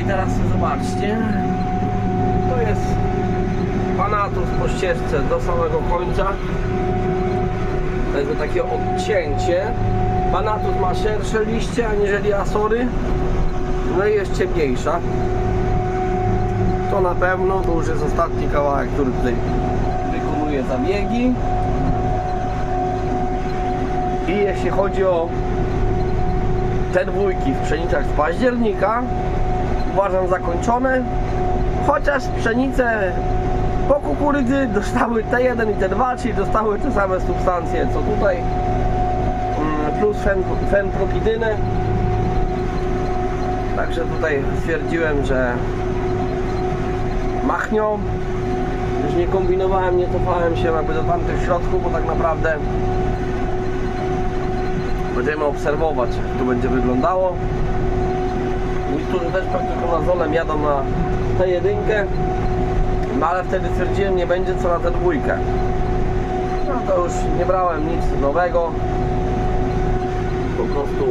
i teraz zobaczcie. To jest Panatus po ścieżce do samego końca. To jest takie odcięcie. Panatus ma szersze liście aniżeli Asory. No i jest ciemniejsza. To na pewno, to już jest ostatni kawałek, który tutaj wykonuje zabiegi. I jeśli chodzi o te dwójki w pszenicach z października, uważam zakończone. Chociaż pszenice po kukurydzy dostały T1 i T2, czyli dostały te same substancje co tutaj, mm, plus fen, fenpropidynę. Także tutaj stwierdziłem, że machnią. Już nie kombinowałem, nie cofałem się jakby do tamtych środków, bo tak naprawdę będziemy obserwować, jak to będzie wyglądało. Niektórzy też praktykonazolem jadą na tę jedynkę, no ale wtedy stwierdziłem, nie będzie co na tę dwójkę. No to już nie brałem nic nowego, po prostu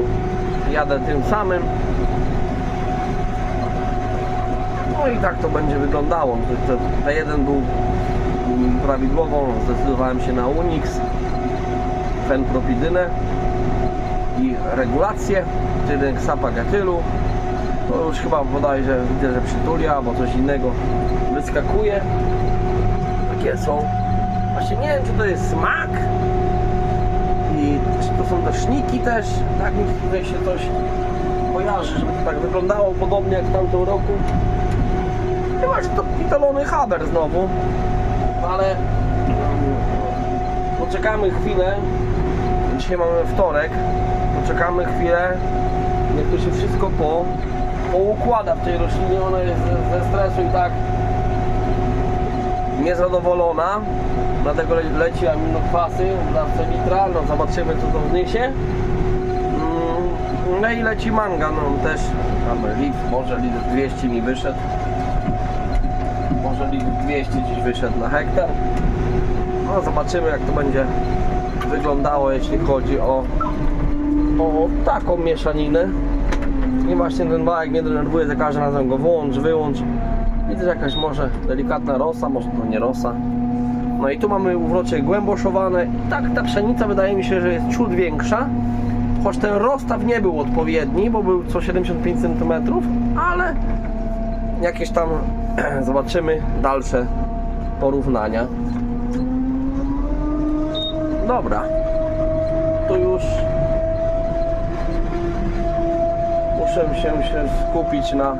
jadę tym samym. No i tak to będzie wyglądało. T1 był prawidłową, zdecydowałem się na Unix, fenpropidynę i regulację, czyli sapagetylu. To już chyba bodajże widzę, że przytulia albo coś innego wyskakuje. Takie są. Właśnie nie wiem, czy to jest smak i czy to są te szniki też. Tak mi tutaj się coś kojarzy, żeby to tak wyglądało podobnie jak w tamtym roku. Chyba, że to pitolony haber znowu. Ale mm, poczekamy chwilę. Dzisiaj mamy wtorek. Poczekamy chwilę. Niech to się wszystko po, poukłada w tej roślinie. Ona jest ze, stresu i tak niezadowolona. Dlatego le, leci aminokwasy w dawce litra. No zobaczymy co to wniesie. Mm, No i leci mangan. On też tam może litr 200 mi wyszedł. Może litr 200 dziś wyszedł na hektar. No zobaczymy jak to będzie wyglądało jeśli chodzi o, o taką mieszaninę. I właśnie ten wałek mnie denerwuje, za każdym razem go włącz, wyłącz. Widzę, że jakaś może delikatna rosa, może to nie rosa. No i tu mamy uwrocie głęboszowane. I tak ta pszenica wydaje mi się, że jest ciut większa. Choć ten rozstaw nie był odpowiedni, bo był co 75 cm, ale jakieś tam zobaczymy dalsze porównania. Dobra. To już muszę się, się skupić na,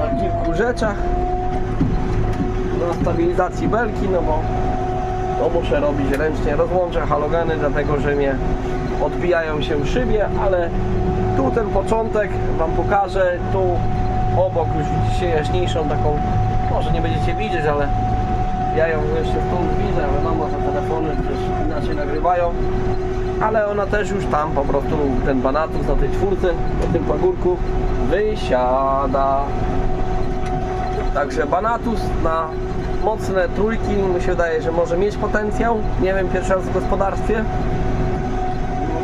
na kilku rzeczach. Na stabilizacji belki, no bo to muszę robić ręcznie. Rozłączę halogeny, dlatego że mnie odbijają się szybie, ale tu ten początek Wam pokażę. Tu obok już widzicie jaśniejszą taką, może nie będziecie widzieć, ale ja ją jeszcze stąd widzę, ale mama za telefony też inaczej nagrywają. Ale ona też już tam po prostu ten banatus na tej czwórce, na tym pagórku wysiada. Także banatus na mocne trójki mi się wydaje, że może mieć potencjał. Nie wiem, pierwszy raz w gospodarstwie.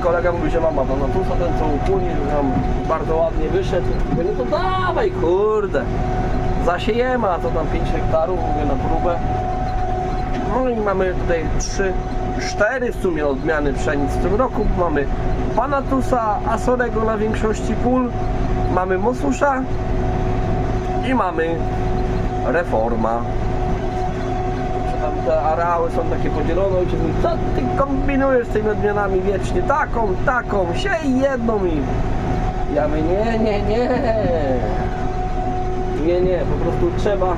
Kolega mówi, że mama banatusa, ten co ukuli, że tam bardzo ładnie wyszedł. Mówię, no to dawaj, kurde. Zasiejemy, a to tam 5 hektarów, mówię na próbę. No i mamy tutaj 3, 4 w sumie odmiany pszenic w tym roku. Mamy Panatusa, Asorego na większości pól, mamy Mosusza i mamy Reforma. Tam te areały są takie podzielone, ojciec co ty kombinujesz z tymi odmianami wiecznie, taką, taką, siej jedną i ja mówię, nie, nie, nie, nie, nie, po prostu trzeba,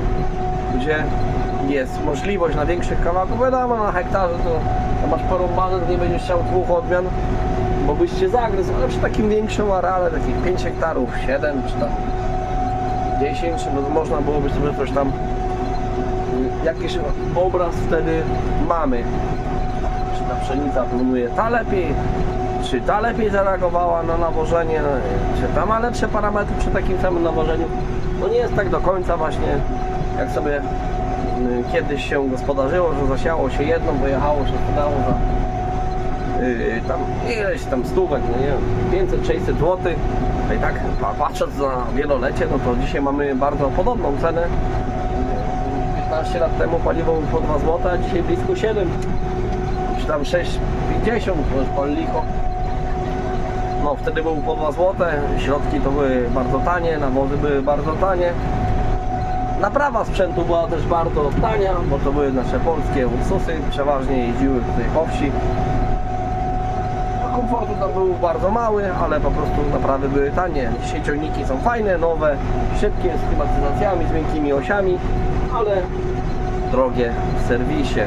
gdzie jest możliwość na większych kawałkach, wiadomo, na hektarze to, to masz porąbane, to nie będziesz chciał dwóch odmian, bo byś się zagryzł, ale przy takim większym areale, takich 5 hektarów, 7 czy tam 10, no to można byłoby sobie coś tam, y, jakiś obraz wtedy mamy, czy ta pszenica planuje ta lepiej, czy ta lepiej zareagowała na nawożenie, czy ta ma lepsze parametry przy takim samym nawożeniu. No nie jest tak do końca właśnie, jak sobie kiedyś się gospodarzyło, że zasiało się jedną, wyjechało się, sprzedało za yy, tam ileś tam stówek, no nie wiem, 500-600 zł. I tak pa- patrząc na wielolecie, no to dzisiaj mamy bardzo podobną cenę. 15 lat temu paliwo było po 2 zł, a dzisiaj blisko 7 czy tam 6,50, to już licho. No wtedy był po 2 zł, środki to były bardzo tanie, nawozy były bardzo tanie. Naprawa sprzętu była też bardzo tania, bo to były nasze polskie Ursusy, przeważnie jeździły tutaj po wsi. Komfortu tam był bardzo mały, ale po prostu naprawy były tanie. Dzisiaj ciągniki są fajne, nowe, szybkie, z klimatyzacjami, z miękkimi osiami, ale drogie w serwisie.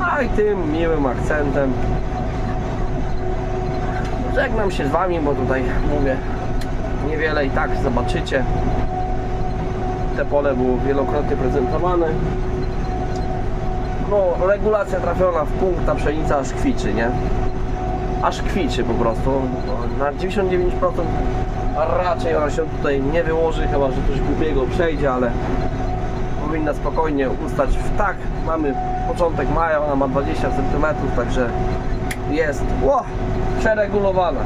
A i tym miłym akcentem żegnam się z Wami, bo tutaj mówię niewiele i tak zobaczycie. Te pole było wielokrotnie prezentowane. No, regulacja trafiona w punkt, ta pszenica aż kwiczy, nie? Aż kwiczy po prostu. Na 99% a raczej ona się tutaj nie wyłoży, chyba że coś głupiego przejdzie, ale powinna spokojnie ustać w tak. Mamy początek maja, ona ma 20 cm, także jest ło, przeregulowana.